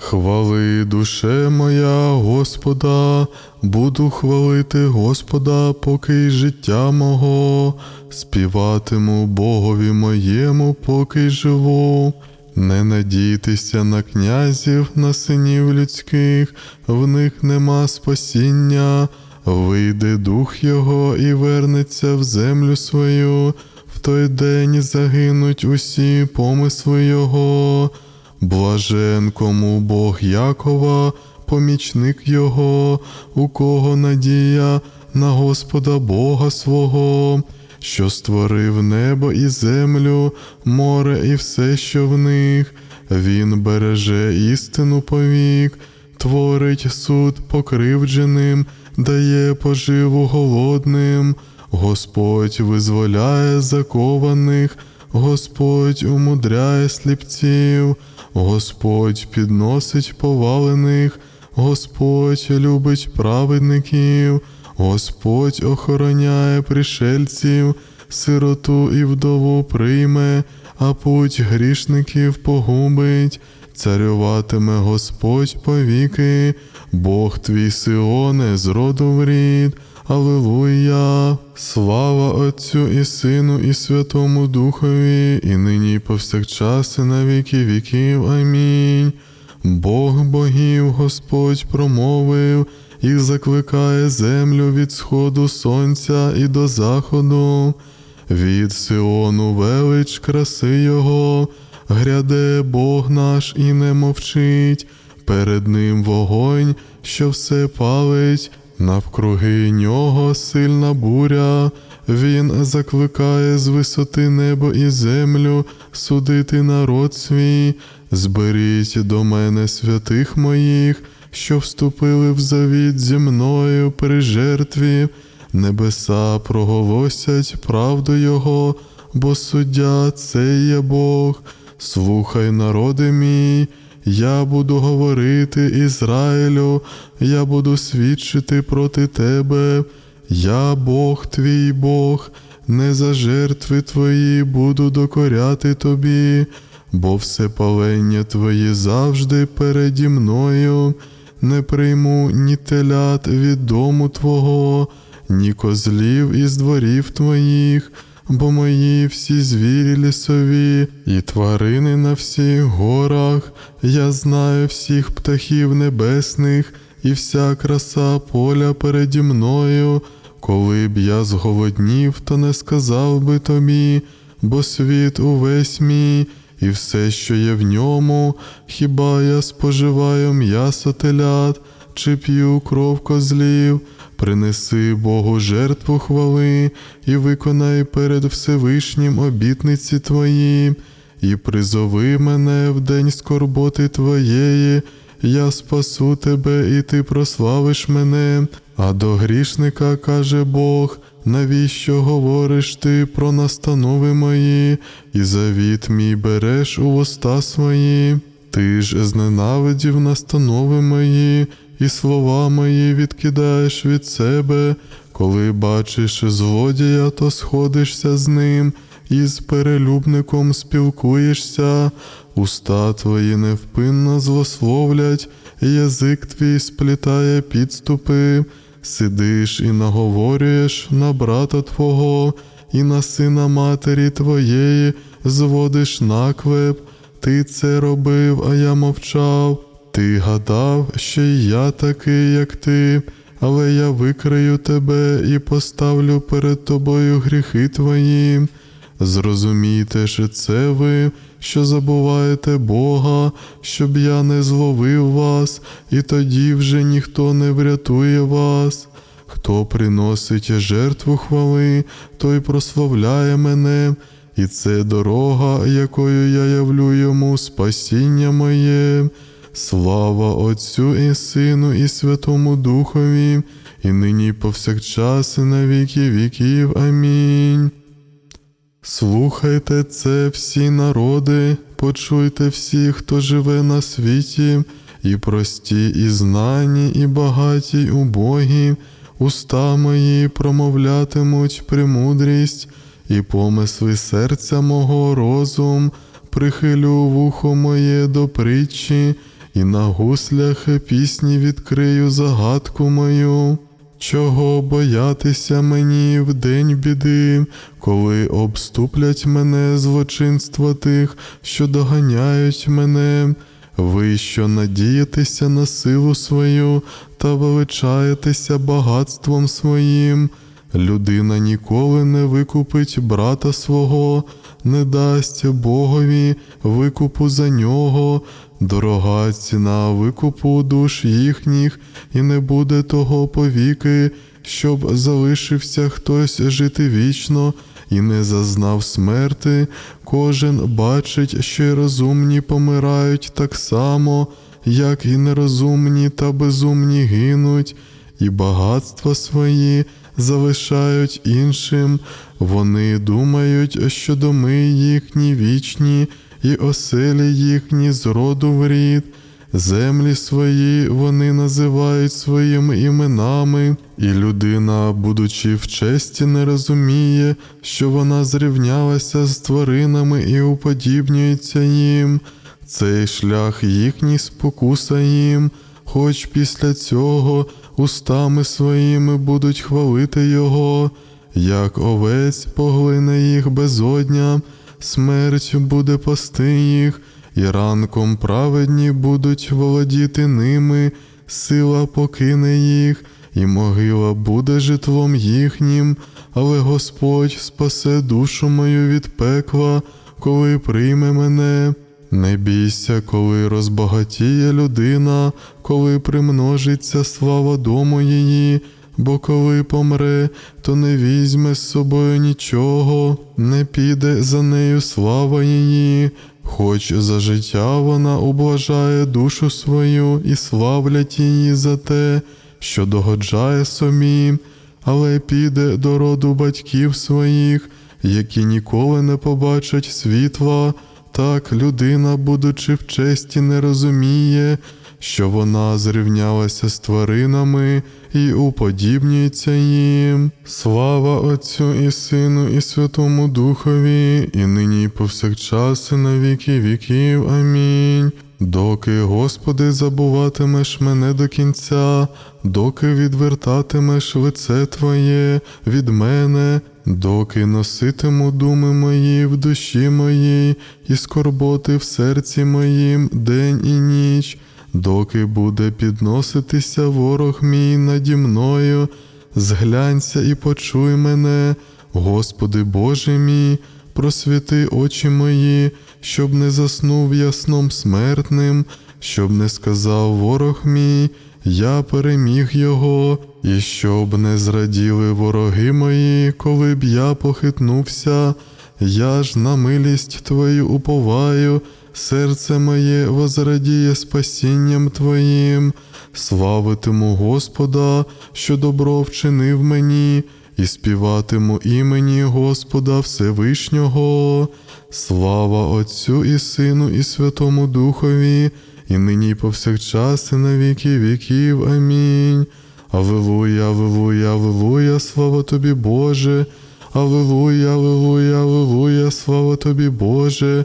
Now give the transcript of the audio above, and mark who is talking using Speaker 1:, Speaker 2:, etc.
Speaker 1: Хвали, душе моя Господа, буду хвалити Господа, поки й життя мого, співатиму Богові моєму, поки й живу. Не надійтеся на князів, на синів людських, в них нема спасіння, вийде дух його і вернеться в землю свою, в той день загинуть усі помисли його. Блажен кому Бог Якова, помічник Його, у кого надія на Господа Бога свого, що створив небо і землю, море і все, що в них. Він береже істину повік, творить суд покривдженим, дає поживу голодним. Господь визволяє закованих, Господь умудряє сліпців. Господь підносить повалених, Господь любить праведників, Господь охороняє пришельців, сироту і вдову прийме, а путь грішників погубить. Царюватиме Господь повіки, Бог твій Сионе з роду в рід. Аллилуйя! Слава Отцю і Сину, і Святому Духові, і нині, і повсякчас, і на віки віків. Амінь. Бог богів Господь промовив і закликає землю від сходу сонця і до заходу, від Сиону велич краси Його, гряде Бог наш і не мовчить, перед ним вогонь, що все палить. Навкруги нього сильна буря, він закликає з висоти небо і землю судити народ свій, зберіть до мене святих моїх, що вступили в завіт зі мною при жертві, небеса проголосять правду Його, бо суддя це є Бог. Слухай, народи мій. Я буду говорити Ізраїлю, я буду свідчити проти тебе. Я Бог твій Бог, не за жертви твої буду докоряти тобі, бо все палення твої завжди переді мною, не прийму ні телят від дому Твого, ні козлів із дворів твоїх бо мої всі звірі лісові, і тварини на всіх горах, я знаю всіх птахів небесних, і вся краса поля переді мною. Коли б я зголоднів, то не сказав би тобі, бо світ увесь мій, і все, що є в ньому, хіба я споживаю м'ясо телят, чи п'ю кров козлів. Принеси Богу жертву хвали і виконай перед Всевишнім обітниці Твої, і призови мене в день скорботи Твоєї, я спасу тебе, і ти прославиш мене. А до грішника каже Бог, навіщо говориш ти про настанови мої, і завіт мій береш у уста свої? Ти ж зненавидів настанови мої і слова мої відкидаєш від себе, коли бачиш злодія, то сходишся з ним, і з перелюбником спілкуєшся, уста твої невпинно злословлять, язик твій сплітає підступи, сидиш і наговорюєш на брата Твого, і на сина матері твоєї зводиш наклеп. Ти це робив, а я мовчав. Ти гадав, що й я такий, як ти, але я викрию тебе і поставлю перед тобою гріхи твої. Зрозумійте, що це ви, що забуваєте Бога, щоб я не зловив вас, і тоді вже ніхто не врятує вас. Хто приносить жертву хвали, той прославляє мене, і це дорога, якою я явлю йому спасіння моє. Слава Отцю і Сину, і Святому Духові, і нині і повсякчас, і на віки віків. Амінь. Слухайте це всі народи, почуйте всі, хто живе на світі, і прості, і знані, і багаті, й убогі, уста мої промовлятимуть премудрість, і помисли серця мого розум, прихилю вухо моє до притчі і на гуслях пісні відкрию загадку мою. Чого боятися мені в день біди, коли обступлять мене злочинства тих, що доганяють мене? Ви що надієтеся на силу свою та величаєтеся багатством своїм? Людина ніколи не викупить брата свого, не дасть Богові викупу за нього, дорога ціна викупу душ їхніх, і не буде того повіки, щоб залишився хтось жити вічно і не зазнав смерти. Кожен бачить, що й розумні помирають так само, як і нерозумні та безумні гинуть, і багатства свої залишають іншим. Вони думають, що доми їхні вічні, і оселі їхні з роду в рід. Землі свої вони називають своїми іменами, і людина, будучи в честі, не розуміє, що вона зрівнялася з тваринами і уподібнюється їм. Цей шлях їхній спокуса їм, хоч після цього устами своїми будуть хвалити його, як овець поглине їх безодня, смерть буде пасти їх, і ранком праведні будуть володіти ними, сила покине їх, і могила буде житлом їхнім, але Господь спасе душу мою від пекла, коли прийме мене. Не бійся, коли розбагатіє людина, коли примножиться слава дому її, бо коли помре, то не візьме з собою нічого, не піде за нею слава її, хоч за життя вона ублажає душу свою і славлять її за те, що догоджає собі, але піде до роду батьків своїх, які ніколи не побачать світла. Так людина, будучи в честі, не розуміє, що вона зрівнялася з тваринами і уподібнюється їм. Слава Отцю і Сину, і Святому Духові, і нині, і повсякчас, і на віки віків. Амінь. Доки, Господи, забуватимеш мене до кінця, доки відвертатимеш лице Твоє від мене, доки носитиму думи мої в душі моїй, і скорботи в серці моїм день і ніч, доки буде підноситися ворог мій наді мною, зглянься і почуй мене, Господи Боже мій, просвіти очі мої, щоб не заснув я сном смертним, щоб не сказав ворог мій, я переміг його, і щоб не зраділи вороги мої, коли б я похитнувся, я ж на милість Твою уповаю, серце моє возрадіє спасінням Твоїм, славитиму Господа, що добро вчинив мені, і співатиму імені Господа Всевишнього. Слава Отцю і Сину, і Святому Духові, і нині і повсякчас, і на віки віків. Амінь. Аллилуйя, Аллилуйя, Аллилуйя, слава тобі, Боже. Аллилуйя, Аллилуйя, Аллилуйя, слава тобі, Боже.